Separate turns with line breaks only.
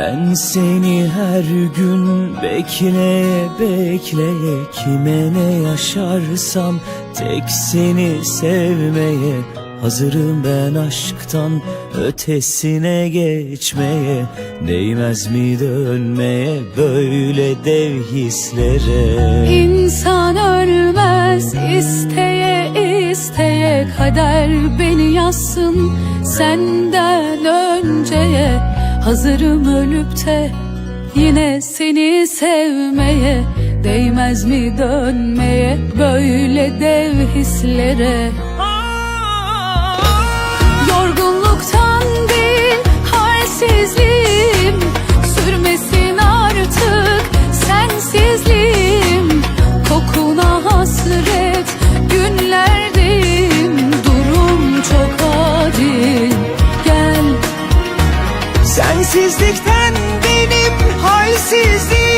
Ben seni her gün bekleye bekleye Kime ne yaşarsam tek seni sevmeye Hazırım ben aşktan ötesine geçmeye. Değmez mi dönmeye böyle dev hislere?
İnsan ölmez isteye isteye Kader beni yazsın. Senden önceye Hazırım ölüp de yine seni sevmeye Değmez mi dönmeye böyle dev hislere Halsizlikten benim halsizliğim.